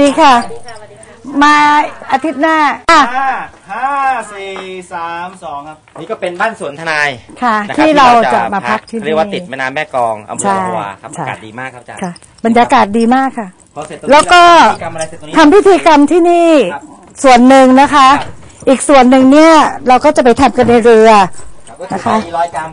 ดีค่ะ มาอาทิตย์หน้าอะห้าห้าสี่สามสองครับนี่ก็เป็นบ้านสวนทนายค่ะนะคบที่เราจะมาพักที่ เรียกว่าติดแม่น้ำแม่กลองอำเภใช่อพะวาครับใช่ อากาศดีมากครับอาจารย์ค่ะ บรรยากาศดีมากค่ะ พอเสร็จตรงแล้วก็พิธีกรรมอะไรเสร็จตรงนี้ ทำพิธีกรรมที่นี่ครับส่วนหนึ่งนะคะ ครับ อีกส่วนหนึ่งเนี่ยเราก็จะไปทำกันในเรือ ครับก็คือนะคะ มีร้อยกรรม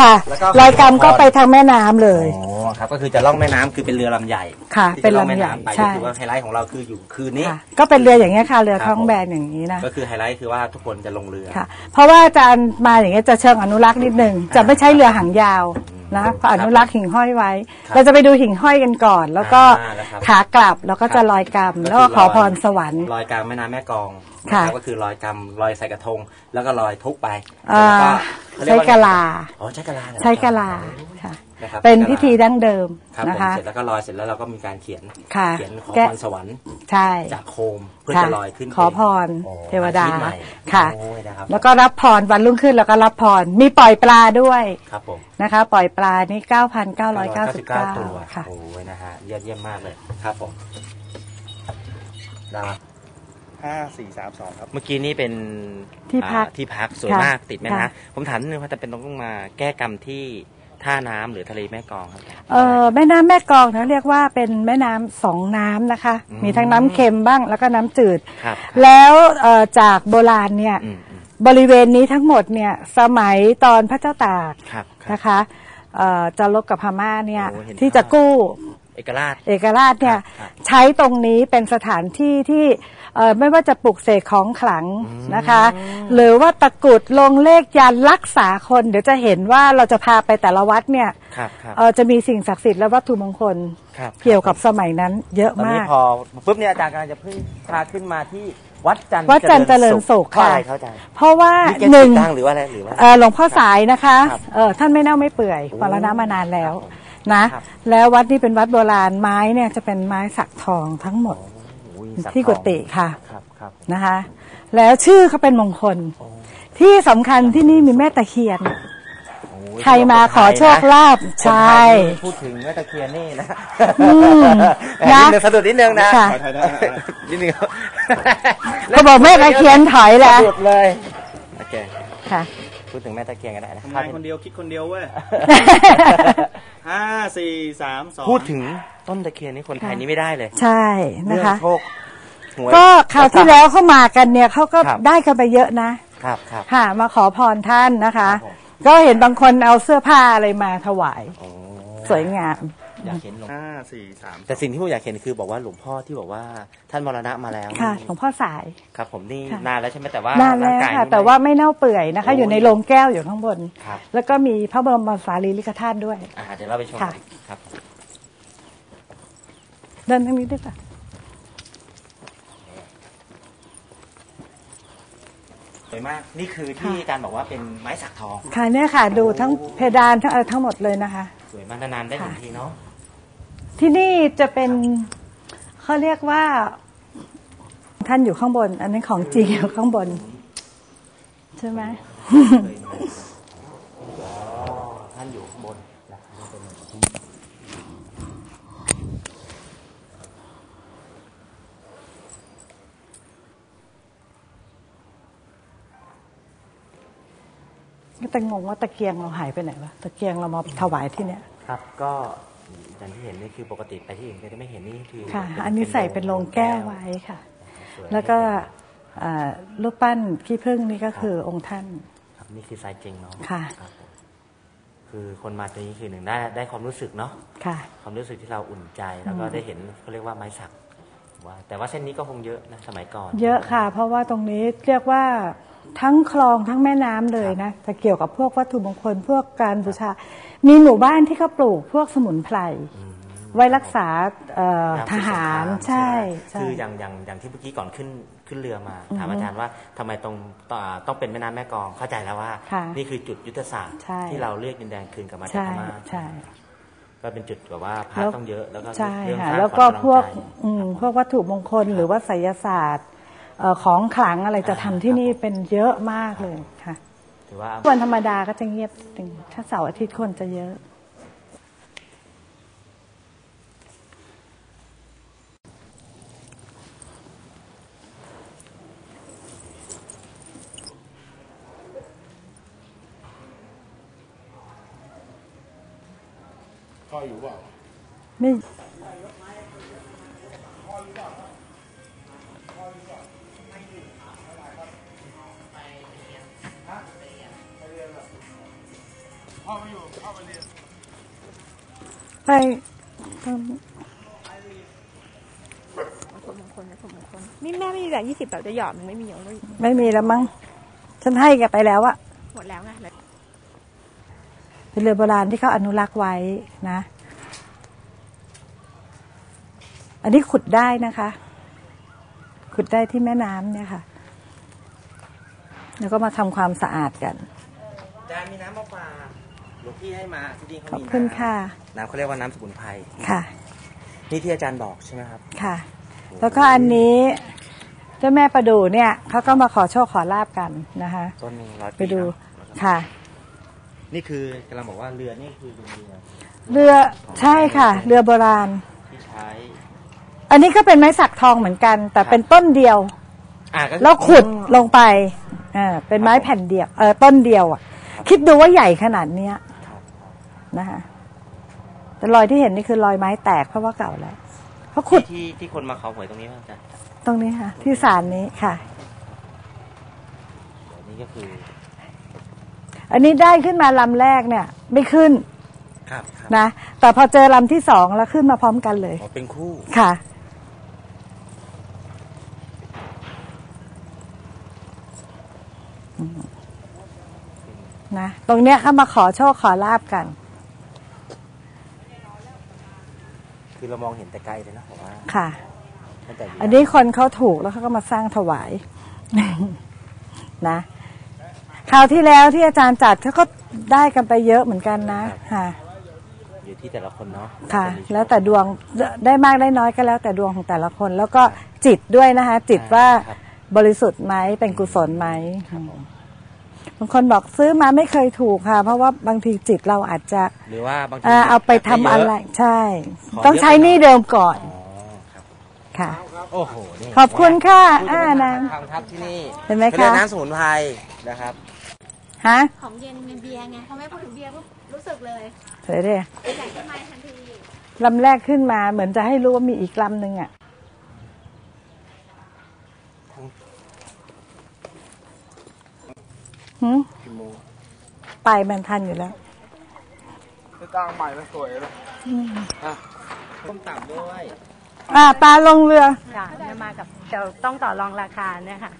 ค่ะแล้วก็รอยกรรมก็ไปทางแม่น้ำเลยโอ้ครับก็คือจะล่องแม่น้ำคือเป็นเรือลำใหญ่ค่ะที่เป็นจะล่องลำแม่ใหญ่น้ำไปใช่ก็คือว่าไฮไลท์ของเราคืออยู่คืนนี้ ค่ะก็เป็นเรืออย่างเงี้ยค่ะ เรือครับ ท้องผมแบนอย่างนี้นะก็คือไฮไลท์คือว่าทุกคนจะลงเรือ ค่ะ เพราะว่าอาจารย์มาอย่างเงี้ยจะเชิงอนุรักษ์นิดนึงจะไม่ใช่เรือหางยาวนะเพราะอนุรักษ์หิ่งห้อยไว้ ครับเราจะไปดูหิ่งห้อยกันก่อน แล้วก็อ่าแล้วครับขากลับแล้วก็จะลอยกรรม แล้วก็ขอพรสวรรค์ ลอยกลางแม่น้ำแม่กลองค่ะ นะครับก็คือลอยกรรมลอยใส่กระทง แล้วก็ลอยทุกไปอ่าแล้วก็เขาเรียใช้ว่กะลาอ๋อใช้กะลาเหรอใช้กะลาค่ะนะครับเป็นพิธีดั้งเดิมครับนะผมคะเสร็จแล้วก็ลอยเสร็จแล้วเราก็มีการเขียนค่ะเขียนขอแก้พรสวรรค์ใช่จากโคมเพื่อค่ะจะลอยขึ้นขอพรโอ้เทวดาอาชีพใหม่ค่ะโอ้ยนะครับแล้วก็รับพรวันรุ่งขึ้นแล้วก็รับพรมีปล่อยปลาด้วยครับผมนะคะ ปล่อยปลานี่ตัว9,999ค่ะโอ้ยนะฮะเยี่ยมเยี่ยมมากเลยครับผมนะครับ ห้าสี่สามสองครับ เมื่อกี้นี่เป็นที่พักอ่าที่พักสวยค่ะมากติดแม่ค่ะน้ำผมถามนิดนึงว่าจะเป็นต้องมาแก้กรรมที่ท่าน้ำหรือทะเลแม่กลองครับ เออแม่น้ำแม่กลองนะเรียกว่าเป็นแม่น้ำสองน้ำนะคะ อืม มีทั้งน้ำเค็มบ้างแล้วก็น้ำจืดครับแล้วเอ่อจากโบราณเนี่ยอืมอืมบริเวณนี้ทั้งหมดเนี่ยสมัยตอนพระเจ้าตากครับครับ นะคะเอ่อจะลบกับพม่าเนี่ยโอ้เห็นที่จะภาพกู้ เอกราชเอกราชเนี่ยครับครับใช้ตรงนี้เป็นสถานที่ที่เอ่อไม่ว่าจะปลุกเสกของขลังนะคะ หรือว่าตะกรุดลงเลขยันรักษาคน เดี๋ยวจะเห็นว่าเราจะพาไปแต่ละวัดเนี่ยครับครับเอ่อจะมีสิ่งศักดิ์สิทธิ์และวัตถุมงคลครับเกี่ยวกับสมัยนั้นเยอะตอนนี้มากพอปุ๊บเนี่ยอาจารย์กำลังจะเพิ่งพาขึ้นมาที่วัดจันทร์วัดจันทร์เจริญสุขเพราะค่ะอะไรเขาอาจารย์เพราะว่านี่แกหนึ่งติดตั้งหรือว่าอะไรหรือว่าเอ่อหลวงพ่อสายนะคะครับเอ่อท่านไม่เน่าไม่เปื่อยโอ้มรณะมานานแล้วครับผม นะครับแล้ววัดนี้เป็นวัดโบราณไม้เนี่ยจะเป็นไม้สักทองทั้งหมดโอ้ยสัที่ทกุองฏิค่ะครับครับนะคะ แล้วชื่อเขาเป็นมงคล ที่สำคัญที่นี่มีแม่ตะเคียนโอ้ยใครมาขอโชคลาภคนไทใช่ยนี่พูดถึงแม่ตะเคียนนี่นะอืมแหม่นะนิดนึงสะดุดนิดนึงนะค่ะขอถ่ายได้นะนิดนึงเขาบอกแม่ตะเคียนถอยแล้วสะดุดเลยโอเคค่ะ พูดถึงแม่ตะเคียนก็ได้นะทำงานคนเดียวคิดคนเดียวเว้ยห้าสี่สามสองพูดถึงต้นตะเคียนนี่คนไทยนี่ไม่ได้เลย ใช่นะเรื่องคะโชคหวยก็คราวที่แล้วเข้ามากันเนี่ยเขาก็ครับได้กันไปเยอะนะครับครับค่ะมาขอพรท่านนะคะครับผมก็เห็นบางคนเอาเสื้อผ้าอะไรมาถวายโอ้สวยงาม อยากเห็นหลวงห้าสี่สามแต่สิ่งที่ผมอยากเห็นคือบอกว่าหลวงพ่อที่บอกว่าท่านมรณะมาแล้วค่ะหลวงพ่อสาย ครับ ผมนี่ค่ะ นานแล้วใช่ไหมแต่ว่านานแล้วร่งกยค่ะ นี่แต่ว่าไม่เน่าเปื่อยนะคะ อยู่ในโรงแก้วอยู่ข้างบน ครับแล้วก็มีพระบรมสารีริกธาตุด้วย อ่าเดี๋ยวเราไปชมค่ะ กันครับ เดินทางนี้ด้วยค่ะสวยมากนี่คือที่อาจารย์บอกว่าเป็นไม้สักทอง ค่ะเนี่ยค่ะ ดูทั้งเพดานทั้งอะไรทั้งหมดเลยนะคะ สวยมากนานๆได้หนึ่งค่ะ ทีเนาะ ที่นี่จะเป็นเขาเรียกว่าท่านอยู่ข้างบน อันนี้ของจริงอยู่ข้างบน ใช่ไหมท่านอยู่ข้างบนแต่งงว่าตะเกียงเราหายไปไหนวะตะเกียงเรามาถวายที่เนี่ยครับ ก็ อย่างที่เห็นนี่คือปกติไปที่อื่นก็จะไม่เห็นนี่คือค่ะเป็อันนี้ใส่เป็นโลงแก้วไว้ค่ะ สยแล้วก็อ่ารูปปั้นขี้ผึ้งนี่ก็คือองค์ท่าน ครับนี่คือทรายจริงเนาะค่ะ รับผมคือคนมาตรงนี้คือหนึ่งได้ได้ความรู้สึกเนาะค่ะ ความรู้สึกที่เราอุ่นใจแล้วก็ได้เห็นเขาเรียกว่าไม้สัก ว่าแต่ว่าเส้นนี้ก็คงเยอะนะสมัยก่อน เยอะค่ะ เพราะว่าตรงนี้เรียกว่าทั้งคลองทั้งแม่น้ำเลยนะแต่เกี่ยวกับพวกวัตถุมงคลพวกการบูชา มีหมู่บ้านที่เขาปลูกพวกสมุนไพรไว้รักษาเอ่อน้ำทศึกสงหารคมใช่ไหมใช่คืออย่างอย่างอย่างที่เมื่อกี้ก่อนขึ้นขึ้นเรือมาถามอาจารย์ว่าทำไมตรงต่อต้องเป็นแม่น้ำแม่กลองเข้าใจแล้วว่าค่ะนี่คือจุดยุทธศาสตร์ใช่ที่เราเรียกดินแดนคืนกลับมาจากใช่พม่าใช่ ก็เป็นจุดแบบว่าพระแล้วต้องเยอะแล้วก็ใช่เรื่องค่ะสร้างแล้วก็ความพวกกำลังใจอืมพวกวัตถุมงคลหรือว่าไสยศาสตร์เอ่อของขลังอะไรจะทำที่นี่เป็นเยอะมากเลยค่ะถือว่าวันธรรมดาก็จะเงียบนิดนึงถ้าเสาร์อาทิตย์คนจะเยอะ พ่ออยู่เปล่าไม่พ่อไม่อยู่พ่อไปเรียนไปตรงสมมงคลนะสมมงคลนี่แม่ไม่มีแบงค์ยี่สิบแบบจะหยอดมันไม่มีอย่างเลยไม่มีแล้วมั้ง ฉันให้แกไปแล้วอะหมดแล้วไง เลยเป็นเรือโบราณที่เขาอนุรักษ์ไว้นะ อันนี้ขุดได้นะคะ ขุดได้ที่แม่น้ำเนี่ยค่ะ แล้วก็มาทำความสะอาดกันอาจารย์มีน้ำมะฝากหลวงพี่ให้มาที่นี่เขาขอบมีคุณค่ะน้ำเขาเรียกว่าน้ำสมุนไพรค่ะ นี่ที่อาจารย์บอกใช่ไหมครับ ค่ะ แล้วก็อันนี้เจ้าแม่ประดูเนี่ยเขาก็มาขอโชคขอลาบกันนะคะ ต้นหนึ่งร้อยไปปีดูเนอะค่ะ นี่คือกำลังบอกว่าเรือนี่คือเรือเรือใช่ค่ะ เรือโบราณ ที่ใช้ อันนี้ก็เป็นไม้สักทองเหมือนกัน แต่เป็นต้นเดียว อะก็คือแล้วขุดลงไปอ่าเป็นไม้แผ่นเดียวเออต้นเดียวอะ คิดดูว่าใหญ่ขนาดเนี้ยครับนะคะแต่รอยที่เห็นนี่คือรอยไม้แตกเพราะว่าเก่าแล้วเขาขุดที่ที่คนมาขอหวยตรงนี้ป่ะอาจารย์ตรงนี้ค่ะ ที่ศาลนี้ค่ะเดี๋ยวนี้ก็คือ อันนี้ได้ขึ้นมาลำแรกเนี่ยไม่ขึ้นครับครับนะ แต่พอเจอลำที่สองแล้วขึ้นมาพร้อมกันเลย อ๋อเป็นคู่ ค่ะ นะ ตรงเนี้ยเขามาขอโชคขอลาบกัน คือเรามองเห็นแต่ไกลเลยนะผมว่าค่ะ ตั้งแต่ยู่อันนี้คนเขาถูกแล้วเขาก็มาสร้างถวาย นะ คราวที่แล้วที่อาจารย์จัดเขาก็ได้กันไปเยอะเหมือนกันนะค่ะ อยู่ที่แต่ละคนเนาะค่ะนมีโชแล้วแต่ดวงได้มากได้น้อยก็แล้ว แต่ดวงของแต่ละคน แล้วก็จิตด้วยนะคะ จิตว่าครับบริสุทธิ์ไหมเป็นกุศลไหมบางคนบอกซื้อมาไม่เคยถูกค่ะ เพราะว่าบางทีจิตเราอาจจะหรือว่าบางทีเอ่อเอาไปทำอะไรเยใช่ขอต้องใช้หนี่เดิมก่อนอ๋อครับค่ะโอ้โหนี่ขอบคุณค่ะพูดถึงอ่านะทางครับที่นี่เห็นไหมเขาเรียคะกน้ำสมุนไพรนะครับ ฮะของเย็นมีเบียร์ไงพอแม่พูดถึงเบียร์ปุ๊บรู้สึกเลยเดี๋ยวดิใส่ขึ้นมาทันทีลำแรกขึ้นมาเหมือนจะให้รู้ว่ามีอีกลำหนึ่งอะหืมกี่โมงไปมันทันอยู่แล้วจะจ้างใหม่แล้วสวยเลยต้มต่ำด้วย อ่าปลาลงเรือค่ะจะมากับเดี๋ยวต้องต่อรองราคาเนี่ยค่ะ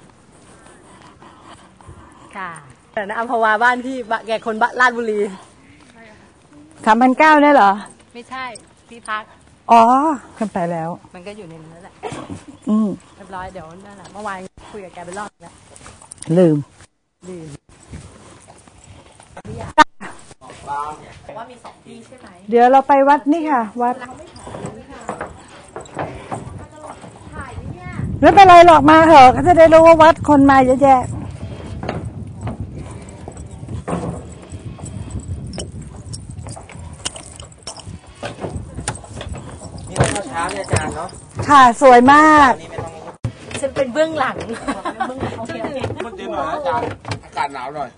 ค่ะ แต่นะอัมพวาบ้านพี่บะแกคนบ้านราชบุรีสามพันเก้าได้เหรอ ไม่ใช่ที่พัก อ๋อขึ้นไปแล้ว มันก็อยู่ในนั้นแหละอืมเรียบร้อยเดี๋ยวนั่นแหละเมื่อวานคุยกับแกไปรอบแล้วลืมดีว่ามีสองที่ใช่ไหมเดี๋ยวเราไปวัดนี่ค่ะ วัดไม่เป็นไรหรอกมาเถอะก็จะได้รู้ว่าวัดคนมาเยอะแยะ นี่ตอนเช้าเนี่ยอาจารย์เนาะค่ะ สวยมากนี่ไม่ต้องฉันเป็นเบื้องหลังมันเย็นหน่อยนะอาจารย์อากาศหนาวหน่อย